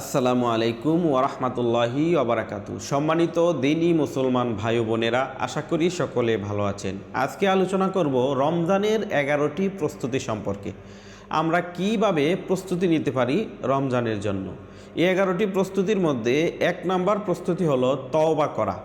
আসসালামু আলাইকুম ওরহমতুল্লাহি ওবরাকাতু সম্মানিত দিনী মুসলমান ভাই বোনেরা, আশা করি সকলে ভালো আছেন। আজকে আলোচনা করব রমজানের এগারোটি প্রস্তুতি সম্পর্কে। আমরা কীভাবে প্রস্তুতি নিতে পারি রমজানের জন্য? এই এগারোটি প্রস্তুতির মধ্যে এক নাম্বার প্রস্তুতি হলো তওবা করা।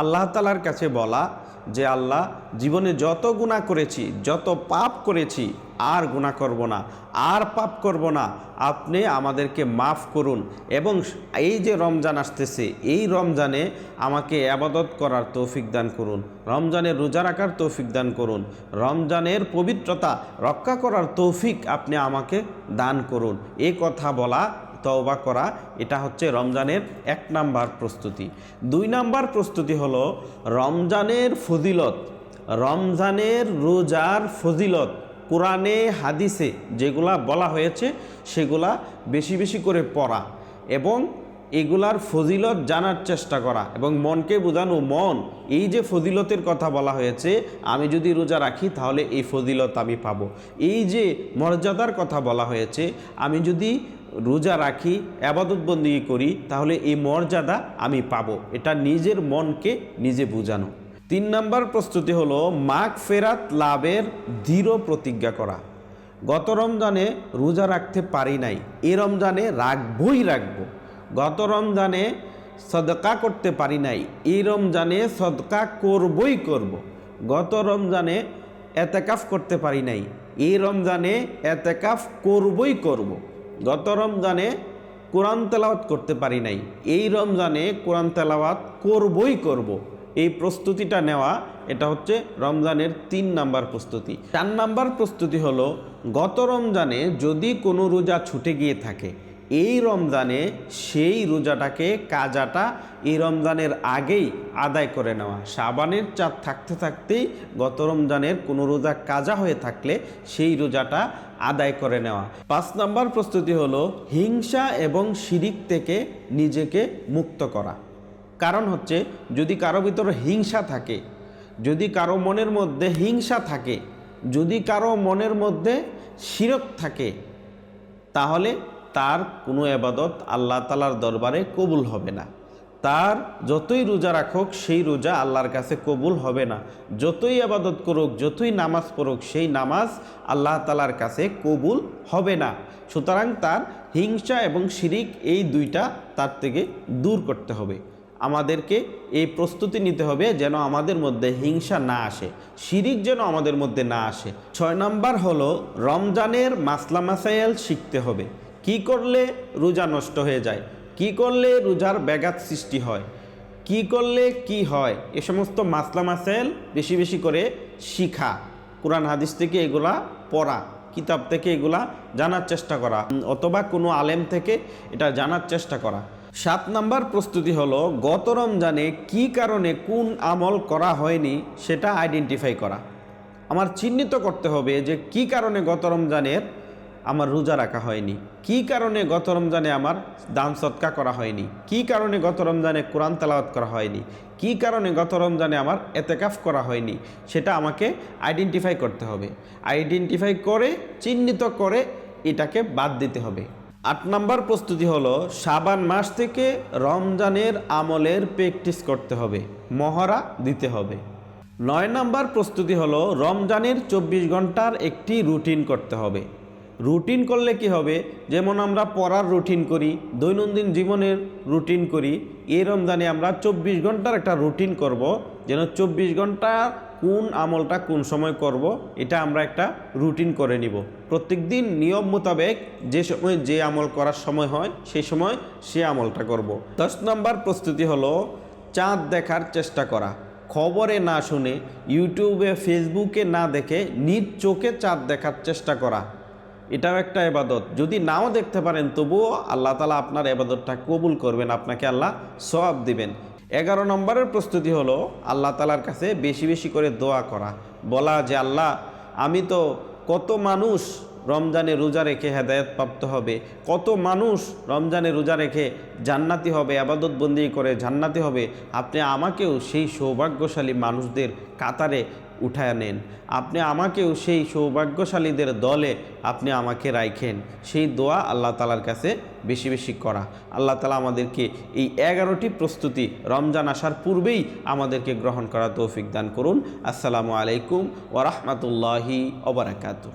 আল্লাহ তালার কাছে বলা যে আল্লাহ জীবনে যত গুণা করেছি, যত পাপ করেছি, আর গুণা করব না, আর পাপ করব না, আপনি আমাদেরকে মাফ করুন। এবং এই যে রমজান আসতেছে, এই রমজানে আমাকে আবাদত করার তৌফিক দান করুন। রমজানের রোজা রাখার তৌফিক দান করুন। রমজানের পবিত্রতা রক্ষা করার তৌফিক আপনি আমাকে দান করুন। এই কথা বলা তওবা করা, এটা হচ্ছে রমজানের এক নাম্বার প্রস্তুতি। দুই নাম্বার প্রস্তুতি হল রমজানের ফজিলত, রমজানের রোজার ফজিলত, কোরআনে, হাদিসে যেগুলা বলা হয়েছে সেগুলা বেশি বেশি করে পড়া এবং এগুলার ফজিলত জানার চেষ্টা করা এবং মনকে বোঝানো, মন, এই যে ফজিলতের কথা বলা হয়েছে, আমি যদি রোজা রাখি তাহলে এই ফজিলত আমি পাবো। এই যে মর্যাদার কথা বলা হয়েছে, আমি যদি রোজা রাখি আবাদতবন্দি করি, তাহলে এই মর্যাদা আমি পাবো। এটা নিজের মনকে নিজে বোঝানো। তিন নম্বর প্রস্তুতি হলো মাঘ ফেরাত লাভের দৃঢ় প্রতিজ্ঞা করা। গত রমজানে রোজা রাখতে পারি নাই, এ রমজানে রাখবই রাখব। গত রমজানে সদকা করতে পারি নাই, এই রমজানে সদকা করবই করব। গত রমজানে এতেকাফ করতে পারি নাই, এই রমজানে এতেকাফ করবই করব। গত রমজানে কোরআন তেলাওয়াত করতে পারি নাই, এই রমজানে কোরআন তেলাওয়াত করবই করব। এই প্রস্তুতিটা নেওয়া, এটা হচ্ছে রমজানের তিন নাম্বার প্রস্তুতি চার নাম্বার প্রস্তুতি হলো, গত রমজানে যদি কোনো রোজা ছুটে গিয়ে থাকে এই রমজানে সেই রোজাটাকে কাজাটা এই রমজানের আগেই আদায় করে নেওয়া। সাবানের চাঁদ থাকতে থাকতেই গত রমজানের কোনো রোজা কাজা হয়ে থাকলে সেই রোজাটা আদায় করে নেওয়া। পাঁচ নাম্বার প্রস্তুতি হলো হিংসা এবং শিরিক থেকে নিজেকে মুক্ত করা। কারণ হচ্ছে যদি কারও ভিতরে হিংসা থাকে, যদি কারও মনের মধ্যে হিংসা থাকে, যদি কারও মনের মধ্যে শিরক থাকে, তাহলে তার কোনো এবাদত আল্লাহ তালার দরবারে কবুল হবে না। তার যতই রোজা রাখুক, সেই রোজা আল্লাহর কাছে কবুল হবে না। যতই আবাদত করুক, যতই নামাজ পড়ুক, সেই নামাজ আল্লাহ তালার কাছে কবুল হবে না। সুতরাং তার হিংসা এবং শিরিক এই দুইটা তার থেকে দূর করতে হবে। আমাদেরকে এই প্রস্তুতি নিতে হবে যেন আমাদের মধ্যে হিংসা না আসে, শিরিক যেন আমাদের মধ্যে না আসে। ছয় নম্বর হলো, রমজানের মাসলা মাসাইল শিখতে হবে। কি করলে রোজা নষ্ট হয়ে যায়? কি করলে রোজার ব্যাঘাত সৃষ্টি হয়? কি করলে কি হয়? এ সমস্ত মাসলা মাসেল বেশি বেশি করে শিখা। কোরআন হাদিস থেকে এগুলা পড়া, কিতাব থেকে এগুলা জানার চেষ্টা করা, অথবা কোনো আলেম থেকে এটা জানার চেষ্টা করা। সাত নাম্বার প্রস্তুতি হলো, গত রমজানে কি কারণে কোন আমল করা হয়নি সেটা আইডেন্টিফাই করা। আমার চিহ্নিত করতে হবে যে কি কারণে গত রমজানের আমার রোজা রাখা হয়নি। কি কারণে গত রমজানে আমার দান সৎকা করা হয়নি? কি কারণে গত রমজানে কোরআন তালাওয়াত করা হয়নি? কি কারণে গত রমজানে আমার এতেকাফ করা হয়নি? সেটা আমাকে আইডেন্টিফাই করতে হবে। আইডেন্টিফাই করে, চিহ্নিত করে এটাকে বাদ দিতে হবে। আট নম্বর প্রস্তুতি হলো সাবান মাস থেকে রমজানের আমলের প্র্যাকটিস করতে হবে, মহড়া দিতে হবে। নয় নম্বর প্রস্তুতি হলো, রমজানের চব্বিশ ঘণ্টার একটি রুটিন করতে হবে। রুটিন করলে কি হবে? যেমন আমরা পড়ার রুটিন করি, দৈনন্দিন জীবনের রুটিন করি, এই রমজানে আমরা চব্বিশ ঘণ্টার একটা রুটিন করব, যেন চব্বিশ ঘণ্টা কোন আমলটা কোন সময় করব, এটা আমরা একটা রুটিন করে নিব। প্রত্যেক দিন নিয়ম মোতাবেক যে সময় যে আমল করার সময় হয়, সেই সময় সে আমলটা করব। দশ নম্বর প্রস্তুতি হলো চাঁদ দেখার চেষ্টা করা। খবরে না শুনে ইউটিউবে, ফেসবুকে না দেখে নিজ চোখে চাঁদ দেখার চেষ্টা করা। এটাও একটা এবাদত যদি নাও দেখতে পারেন, তবুও আল্লাহ তালা আপনার এবাদতটা কবুল করবেন, আপনাকে আল্লাহ সবাব দিবেন। এগারো নম্বরের প্রস্তুতি হলো আল্লাহ তালার কাছে বেশি বেশি করে দোয়া করা। বলা যে, আল্লাহ, আমি তো কত মানুষ রমজানে রোজা রেখে হেদায়ত প্রাপ্ত হবে। কত মানুষ রমজানে রোজা রেখে জান্নাতি হবে, আবাদত বন্দি করে জান্নাতি হবে, আপনি আমাকেও সেই সৌভাগ্যশালী মানুষদের কাতারে উঠায় নেন আপনি আমাকেও সেই সৌভাগ্যশালীদের দলে আপনি আমাকে রাখেন সেই দোয়া আল্লাহ তালার কাছে বেশি বেশি করা। আল্লাহ তালা আমাদেরকে এই এগারোটি প্রস্তুতি রমজান আসার পূর্বেই আমাদেরকে গ্রহণ করা তৌফিক দান করুন। আসসালামু আলাইকুম ওরহমতুল্লাহি ওবরাকাতু